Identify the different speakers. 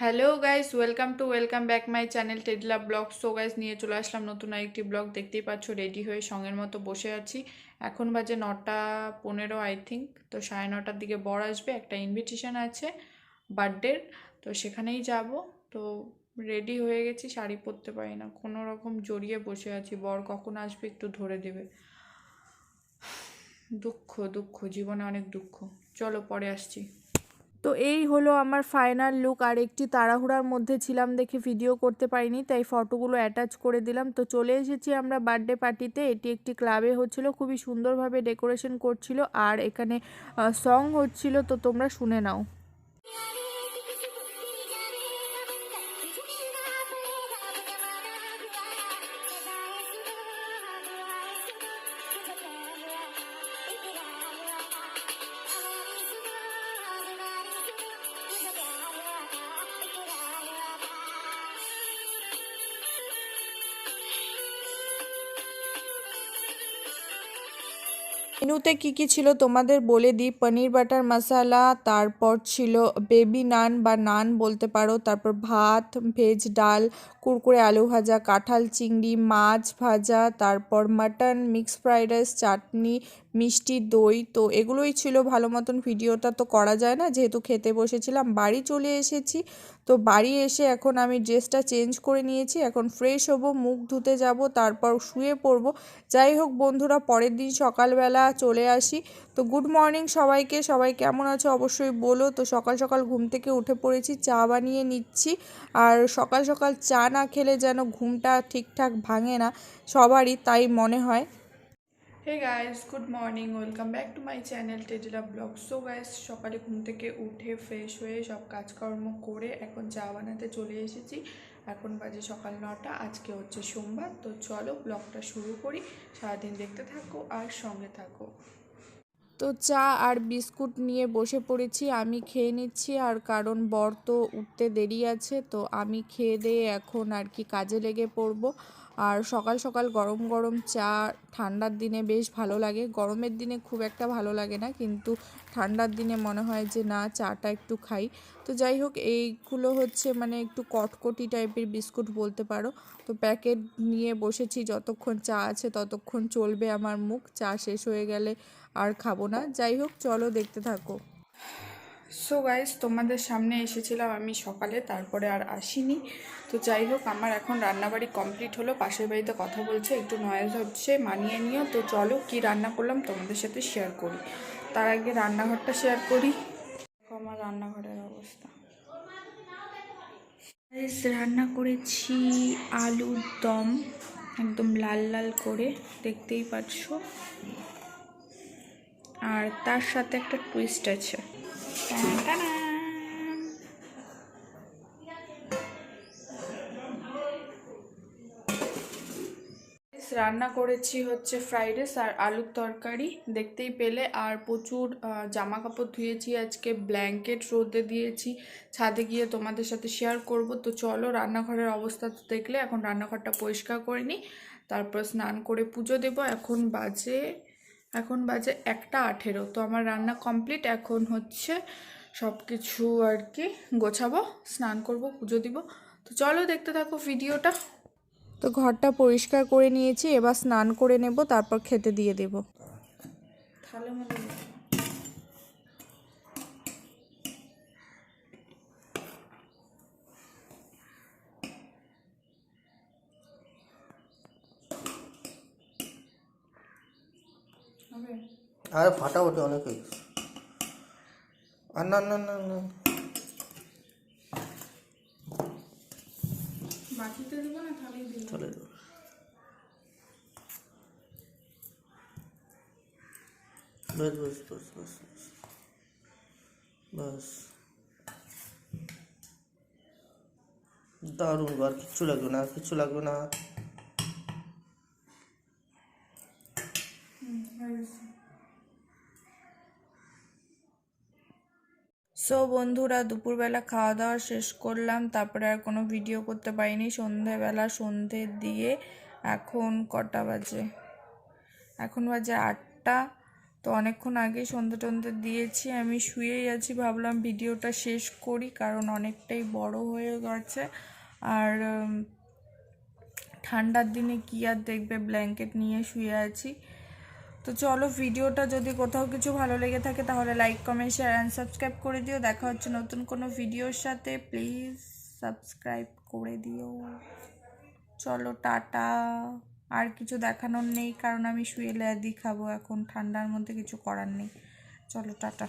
Speaker 1: Hello guys welcome to welcome back my channel টেডলা blog so guys নিয়ে চলে আসলাম নতুন আরেকটি ব্লগ দেখতেই পাচ্ছ রেডি হয়ে সঙ্গের মতো বসে আছি। এখন বাজে নটা পনেরো আই থিঙ্ক তো সাড়ে নটার দিকে বর আসবে, একটা ইনভিটেশন আছে বার্থডের তো সেখানেই যাব। তো রেডি হয়ে গেছি, শাড়ি পরতে পারি না। কোনো রকম জড়িয়ে বসে আছি। বর কখন আসবে একটু ধরে দেবে। দুঃখ দুঃখ, জীবনে অনেক দুঃখ। চলো, পরে আসছি। তো এই হলো আমার ফাইনাল লুক আর একটি তাড়াহুড়ার মধ্যে ছিলাম দেখে ভিডিও করতে পারিনি, তাই ফটোগুলো অ্যাটাচ করে দিলাম। তো চলে এসেছি আমরা বার্থডে পার্টিতে এটি একটি ক্লাবে হচ্ছিল, খুবই সুন্দরভাবে ডেকোরেশন করছিল, আর এখানে সং হচ্ছিল, তো তোমরা শুনে নাও। মেনুতে কি কি ছিল তোমাদের বলে দিই? পনির বাটার মশালা, তারপর ছিল বেবি নান বা নান বলতে পারো, তারপর ভাত ভেজ ডাল কুরকুরে, আলু ভাজা, কাঁঠাল চিংড়ি, মাছ ভাজা, তারপর mutton mix fried rice, chutney, মিষ্টি দই। তো এগুলোই ছিল ভালো মতন ভিডিওটা। তো করা যায় না, যেহেতু খেতে বসেছিলাম, বাড়ি চলে এসেছি। তো বাড়ি এসে এখন আমি ড্রেসটা চেঞ্জ করে নিয়েছি। এখন ফ্রেশ হব, মুখ ধুতে যাব, তারপর শুয়ে পড়ব। যাই হোক বন্ধুরা, পরের দিন সকালবেলা চলে আসি। তো গুড মর্নিং সবাইকে। সবাই কেমন আছো? অবশ্যই বলো। তো সকাল সকাল ঘুম থেকে উঠে পড়েছি, চা বানিয়ে নিচ্ছি। আর সকাল সকাল চা না খেলে যেন ঘুমটা ঠিকঠাক ভাঙে না, সবারই তাই মনে হয়। Hey guys good morning welcome back to my channel টেডিলা blog so guys সকালে ঘুম থেকে উঠে ফ্রেশ হয়ে সব কাজকর্ম করে এখন চা বানাতে চলে এসেছি। এখন বাজে সকাল নটা, আজকে হচ্ছে সোমবার। তো চলো ব্লগটা শুরু করি। সারাদিন দেখতে থাকো আর সঙ্গে থাকো। তো চা আর বিস্কুট নিয়ে বসে পড়েছি, আমি খেয়ে নিচ্ছি। আর কারণ বর তো উঠতে দেরি আছে, তো আমি খেয়ে দেয়ে এখন আর কি কাজে লেগে পড়ব। আর সকাল সকাল গরম গরম চা, ঠান্ডার দিনে বেশ ভালো লাগে। গরমের দিনে খুব একটা ভালো লাগে না, কিন্তু ঠান্ডার দিনে মনে হয় যে, না, চাটা একটু খাই। তো যাই হোক, এইগুলো হচ্ছে মানে একটু কটকটি টাইপের বিস্কুট বলতে পারো। তো প্যাকেট নিয়ে বসেছি, যতক্ষণ চা আছে ততক্ষণ চলবে আমার মুখ। চা শেষ হয়ে গেলে আর খাব না। যাই হোক, চলো দেখতে থাকো। সো গাইজ তোমাদের সামনে এসেছিলাম আমি সকালে, তারপরে আর আসিনি। তো যাই হোক, আমার এখন রান্নাবাড়ি কমপ্লিট হলো, পাশের বাড়িতে কথা বলছে, একটু নয়েজ হচ্ছে, মানিয়ে নিও। তো চলো কি রান্না করলাম তোমাদের সাথে শেয়ার করি। তার আগে রান্নাঘরটা শেয়ার করি। আমার রান্নাঘরের অবস্থা। রান্না করেছি আলুর দম, একদম লাল লাল করে, দেখতেই পাচ্ছ। আর তার সাথে একটা টুইস্ট আছে। রান্না করেছি হচ্ছে ফ্রাইড রাইস আর আলুর তরকারি। দেখতেই পেলে, আর প্রচুর জামা কাপড় ধুয়েছি আজকে ব্ল্যাঙ্কেট রোদে দিয়েছি। ছাদে গিয়ে তোমাদের সাথে শেয়ার করব। তো চলো, রান্নাঘরের অবস্থা তো দেখলে, এখন রান্নাঘরটা পরিষ্কার করে নিই। তারপর স্নান করে পুজো দেব। এখন বাজে এখন বাজে একটা আঠেরো তো আমার রান্না কমপ্লিট এখন হচ্ছে সব কিছু আর কি গোছাবো স্নান করব পুজো দিব। তো চলো দেখতে থাকো ভিডিওটা। তো ঘরটা পরিষ্কার করে নিয়েছি এবার স্নান করে নেব তারপর খেতে দিয়ে দেবো। ভালো মনে
Speaker 2: আরে ফাটাফাটি অনেক। হয়ে গেছে আর না না না না
Speaker 1: বাকিতে দিব। না তাহলেই দিব
Speaker 2: চলে না
Speaker 1: সো বন্ধুরা, দুপুরবেলা খাওয়া দাওয়া শেষ করলাম। তারপরে আর কোনো ভিডিও করতে পারিনি। সন্ধেবেলা সন্ধে দিয়ে এখন কটা বাজে? এখন বাজে আটটা। তো অনেকক্ষণ আগে সন্ধ্যে টন্ধে দিয়েছি। আমি শুয়েই আছি। ভাবলাম ভিডিওটা শেষ করি কারণ অনেকটাই বড় হয়ে গেছে। আর ঠান্ডার দিনে কি আর দেখবে? ব্ল্যাঙ্কেট নিয়ে শুয়ে আছি। তো চলো ভিডিওটা যদি কোথাও কিছু ভালো লেগে থাকে তাহলে like comment share and subscribe করে দিও। দেখা হচ্ছে নতুন কোনো ভিডিওর সাথে। প্লিজ সাবস্ক্রাইব করে দিও। চলো টাটা। আর কিছু দেখানোর নেই, কারণ আমি শুয়ে লেদি খাব এখন। ঠান্ডার মধ্যে কিছু করার নেই। চলো টাটা।